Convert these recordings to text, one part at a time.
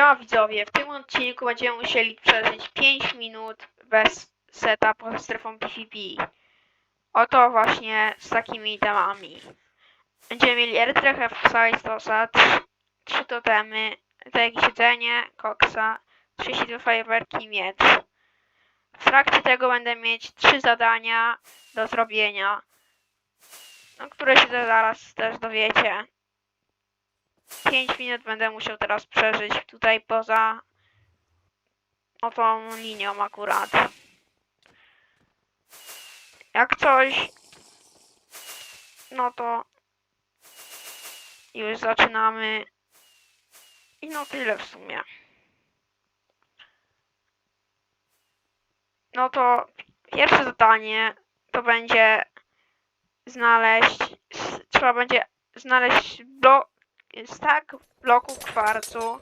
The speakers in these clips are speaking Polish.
Siema widzowie, w tym odcinku będziemy musieli przeżyć 5 minut bez seta poza strefą PvP. Oto właśnie z takimi temami. Będziemy mieli Erytrechę w Stosa, 3 totemy, to jakieś jedzenie, koksa, 32 fajerwerki i miecz. W trakcie tego będę mieć 3 zadania do zrobienia, no, które się zaraz też dowiecie. 5 minut będę musiał teraz przeżyć tutaj poza o tą linią akurat. Jak coś, no to już zaczynamy. I no tyle w sumie. No to pierwsze zadanie to będzie znaleźć, trzeba będzie znaleźć blok, stack bloku kwarcu,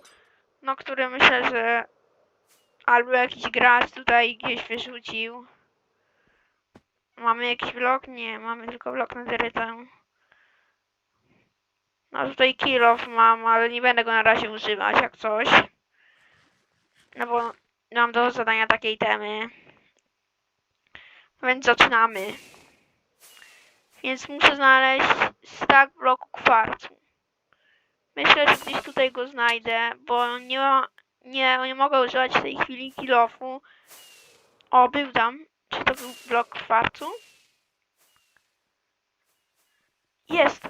no który myślę, że albo jakiś gracz tutaj gdzieś wyrzucił. Mamy jakiś blok? Nie, mamy tylko blok na dyrytę. No tutaj kill off mam, ale nie będę go na razie używać jak coś. No bo mam do zadania takiej temy. Więc zaczynamy. Więc muszę znaleźć stack bloku kwarcu. Myślę, że gdzieś tutaj go znajdę, bo nie, ma, nie, nie mogę używać w tej chwili kilofu. O, był tam. Czy to był blok kwarcu? Jest!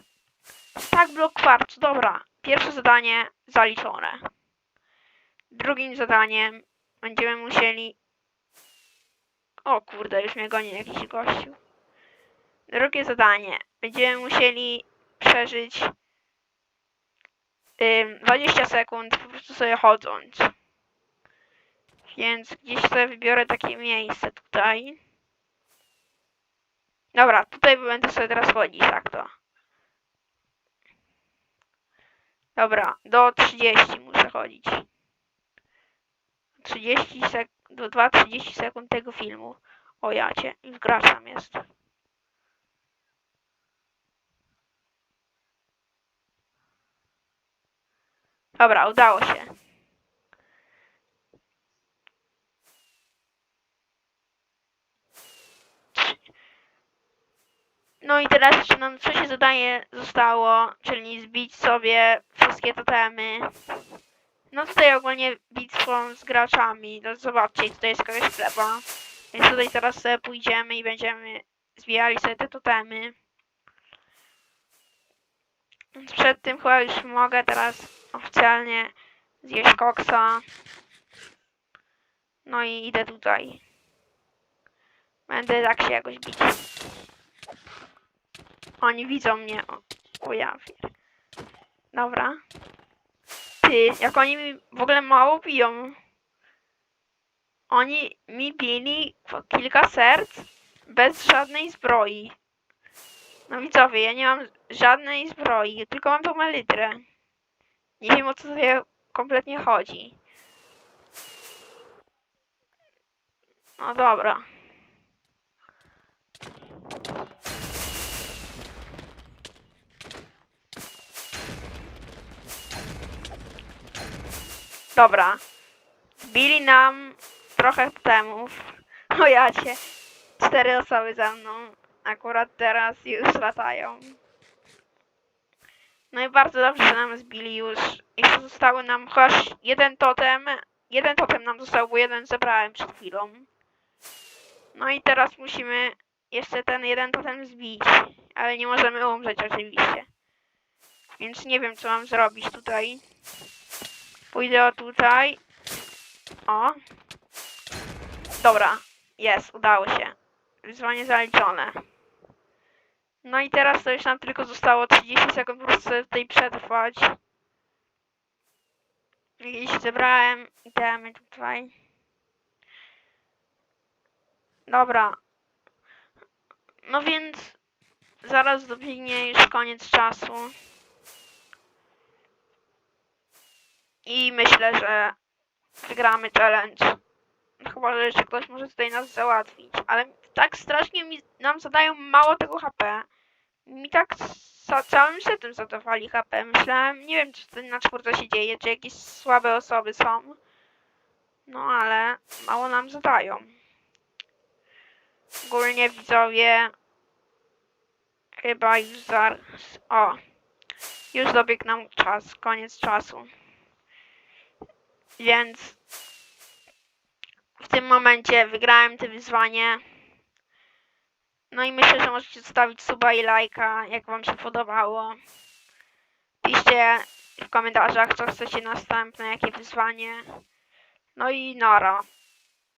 Tak, blok kwarcu, dobra. Pierwsze zadanie zaliczone. Drugim zadaniem będziemy musieli... O kurde, już mnie goni jakiś gościu. Drugie zadanie. Będziemy musieli przeżyć ym, 20 sekund po prostu sobie chodząc. Więc gdzieś sobie wybiorę takie miejsce tutaj. Dobra, tutaj będę sobie teraz chodzić, tak to. Dobra, do 30 muszę chodzić. 30 sek do 2-30 sekund tego filmu. O jacie, już gracz jest. Dobra, udało się. No i teraz jeszcze nam trzecie zadanie zostało, czyli zbić sobie wszystkie totemy. No tutaj ogólnie bitwą z graczami. No zobaczcie, tutaj jest jakaś chleba. Więc tutaj teraz sobie pójdziemy i będziemy zbijali sobie te totemy. Więc przed tym chyba już mogę teraz oficjalnie zjeść koksa. No i idę tutaj. Będę tak się jakoś bić. Oni widzą mnie. O, o ja wiem. Dobra. Ty, jak oni mi w ogóle mało biją. Oni mi bili kilka serc bez żadnej zbroi. No widzowie, ja nie mam żadnej zbroi, tylko mam tą elytrę. Nie wiem o co tutaj kompletnie chodzi. No dobra. Dobra. Bili nam trochę temów. O jacie. Cztery osoby za mną. Akurat teraz już latają. No i bardzo dobrze, że nam zbili już. Jeszcze zostały nam chociaż jeden totem. Jeden totem nam został, bo jeden zebrałem przed chwilą. No i teraz musimy jeszcze ten jeden totem zbić. Ale nie możemy umrzeć oczywiście. Więc nie wiem co mam zrobić tutaj. Pójdę tutaj. O. Dobra. Jest, udało się. Wyzwanie zaliczone. No i teraz to już nam tylko zostało 30 sekund po prostu tutaj przetrwać. Jakieś zebrałem itemy tutaj. Dobra. No więc zaraz dobiegnie już koniec czasu. I myślę, że wygramy challenge. Chyba, że jeszcze ktoś może tutaj nas załatwić. Ale tak strasznie mi, nam zadają mało tego HP. Mi tak Ca całym setem zadawali HP. Myślałem, nie wiem, czy na czwórce się dzieje, czy jakieś słabe osoby są. No ale mało nam zadają. Ogólnie widzowie chyba już zaraz... O! Już dobiegł nam czas, koniec czasu. Więc w tym momencie wygrałem to wyzwanie. No i myślę, że możecie zostawić suba i lajka, jak wam się podobało. Piszcie w komentarzach, co chcecie następne, jakie wyzwanie. No i nara.